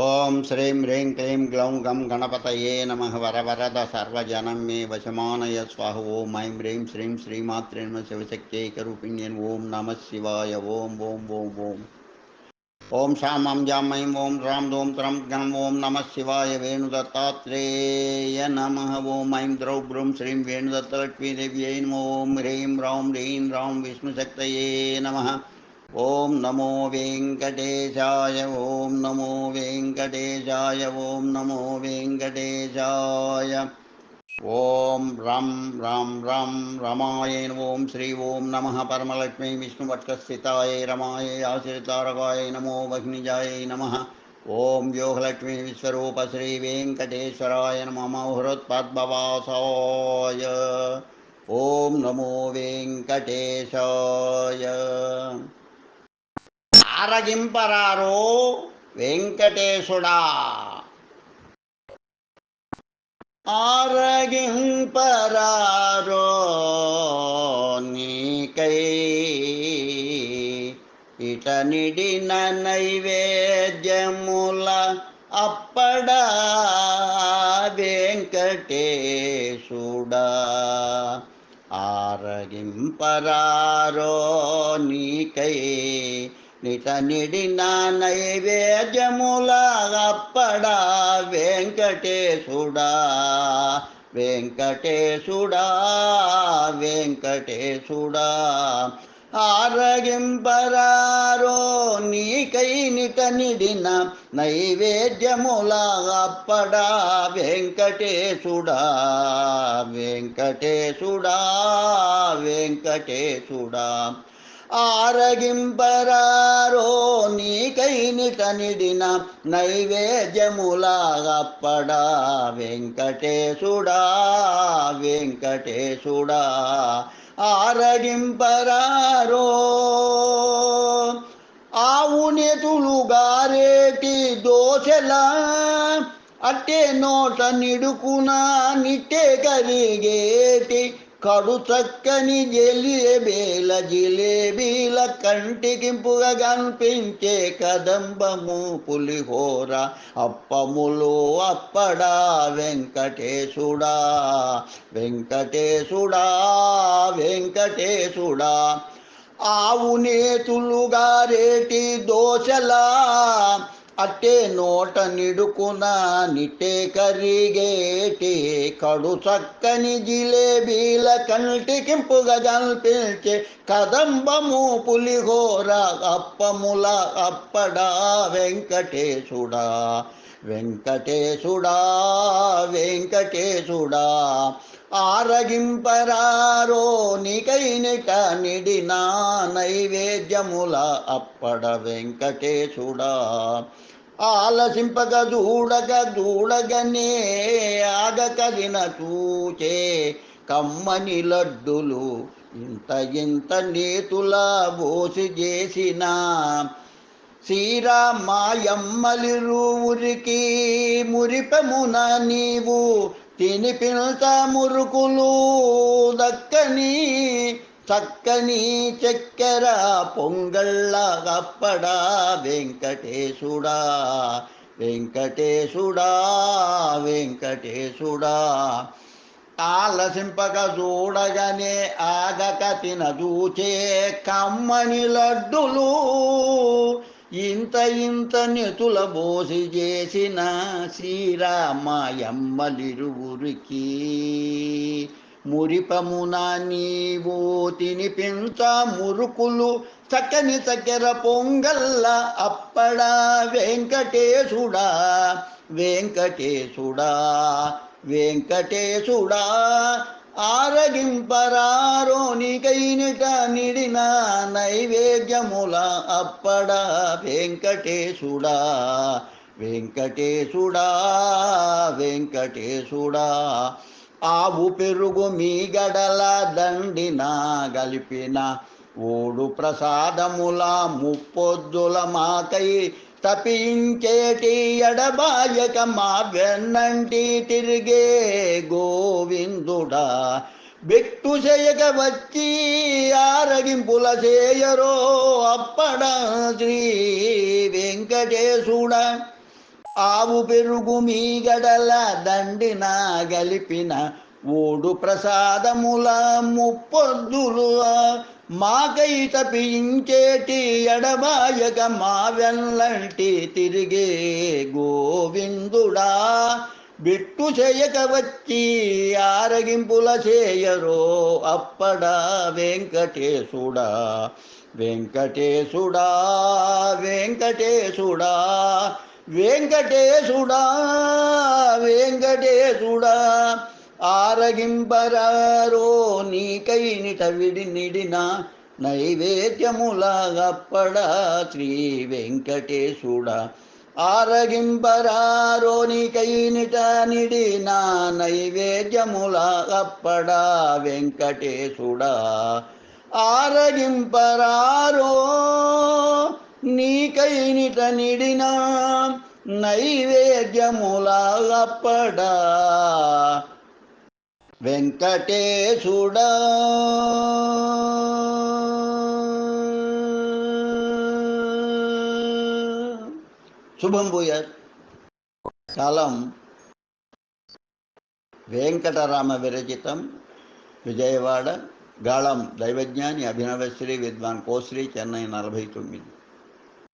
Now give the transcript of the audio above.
ॐ श्रीं ह्रीं क्लीं ग्लौं गं गणपतये नमः वरवरद सर्वजनं मे वशमानय स्वाह ॐ ऐं ह्रीं श्रीं श्रीमात्रेण शिवशक्त्यैकरूपिण्यन् ॐ नमः शिवाय ॐ ॐ ॐ ॐ ॐ शां ॐ जां मई ॐ रां दों त्रं गणं ॐ नमः शिवाय वेणुदत्तात्रेय नमः ॐ ऐं द्रौ ब्रूं श्रीं वेणुदत्तलक्ष्मीदेव्यै नमो ॐ ह्रीं रौं ह्रीं रौं विष्णुशक्तये नमः। ॐ नमो वेङ्कटेशाय ॐ नमो वेङ्कटेशाय ॐ नमो वेङ्कटेशाय ॐ रं रं रं, रमाय ओम श्री ॐ नमः परमलक्ष्मी विष्णुभट्टस्थिताय रमाय आश्रितारकाय नमो, भग्निजाय नमः। ॐ योगलक्ष्मी विश्वरूप श्री वेङ्कटेश्वराय नमः हृत्पद्भवासाय ॐ नमो वेङ्कटेशाय ఆరగింపరారో వెంకటేశుడా. ఆరగింపరారో నీకై ఇటనిడిన నైవేద్యముల అప్పడా వెంకటేశుడా. ఆరగింపరారో నీకై నిట నిడిన నైవేద్యముల అప్పడ వెంకటేశుడా వెంకటేశుడా వెంకటేశుడా. ఆరగింపరారో నీకై నిట నిడిన నైవేద్యముల అప్పడ వెంకటేశుడా వెంకటేశుడా వెంకటేశుడా. ఆరగింపరారో నీకైని కనిడిన నైవేద్యములాగప్పడా. వెంకటేశుడా వెంకటేశుడా ఆరగింపరారో. ఆవు నెతులు గారేటి దోశలా అట్టే నోట నిడుకునా నిట్టే కలిగేటి కడు చక్కని జిలేబీల జిలేబీల కంటికింపుగా కనిపించే కదంబము పులిహోర. అప్పములు అప్పడా వెంకటేశుడా వెంకటేశుడా వెంకటేశుడా. ఆవు నేతులుగా రేటి దోశలా అట్టే నోట నిడుకున నిటే కరిగేటి కడు చక్కని జిలేబీల కంటికింపుగా జల్పించే కదంబము పులిహోర అప్పముల అప్పడా వెంకటేశుడా వెంకటేశుడా వెంకటేశుడా. ఆరగింపరారో నికైనిట నిడినా నైవేద్యముల అప్పడ వెంకటేశుడా. ఆలసింపక దూడగ దూడగనే ఆగకదిన చూచే కమ్మని లడ్డులు ఇంత ఇంత నేతుల బోసి చేసిన శ్రీరామాయమ్మలిరువురికి మురిపమున నీవు తిని పిల్త మురుకులు దక్కని చక్కని చక్కెర పొంగళ్ళగప్పడా వెంకటేశుడా వెంకటేశుడా వెంకటేశుడా. ఆలసింపక చూడగానే ఆగక తినదూచే కమ్మని లడ్డులు. ఇంత ఇంత నెతుల బోసి చేసిన శ్రీరామాయమ్మలిరువురికి. మురిపమున నీవో తినిపించ మురుకులు చక్కని చక్కెర పొంగల్ల అప్పడా వెంకటేశుడా వెంకటేశుడా వెంకటేశుడా. ఆరగింపరారో నీకైనట నిడిన నైవేద్యముల అప్పడా వెంకటేశుడా వెంకటేశుడా వెంకటేశుడా. ఆవు పెరుగు మీ గడల దండిన గలిపిన ఓడు ప్రసాదముల ముప్పొద్దుల మాకై తపించేటి ఎడబాయక మా వెన్నంటి తిరిగే గోవిందుడా. బెట్టు చేయక వచ్చి ఆరగింపుల చేయరో అప్పడ శ్రీ వెంకటేశుడా. ఆవు పెరుగు మీగడల దండిన గలిపిన ఓడు ప్రసాదముల ముప్పొద్దులు. మాకై తపించేటి ఎడబాయక మా వెల్లంటి తిరిగే గోవిందుడా. బిట్టు చేయక వచ్చి ఆరగింపుల చేయరో అప్పడా వెంకటేశుడా. వెంకటేశుడా వెంకటేశుడా. వెంకటేశుడా వెంకటేశుడా ఆరగింపరారో నీకై నిట విడి నిడిన నైవేద్యములాగప్పడ శ్రీ వెంకటేశుడా. ఆరగింపరారో నీకై నిట నిడిన నైవేద్యములాగప్పడ వెంకటేశుడా. ఆరగింపరారో నీకైనిట నిడినా నైవేద్యములాగప్పడా. వెంకటేశుడా. శుభం భూయాత్. కాలం వెంకటరామ విరచితం విజయవాడ గాళం దైవజ్ఞాని అభినవశ్రీ విద్వాన్ కోశ్రీ చెన్నై నలభై తొమ్మిది.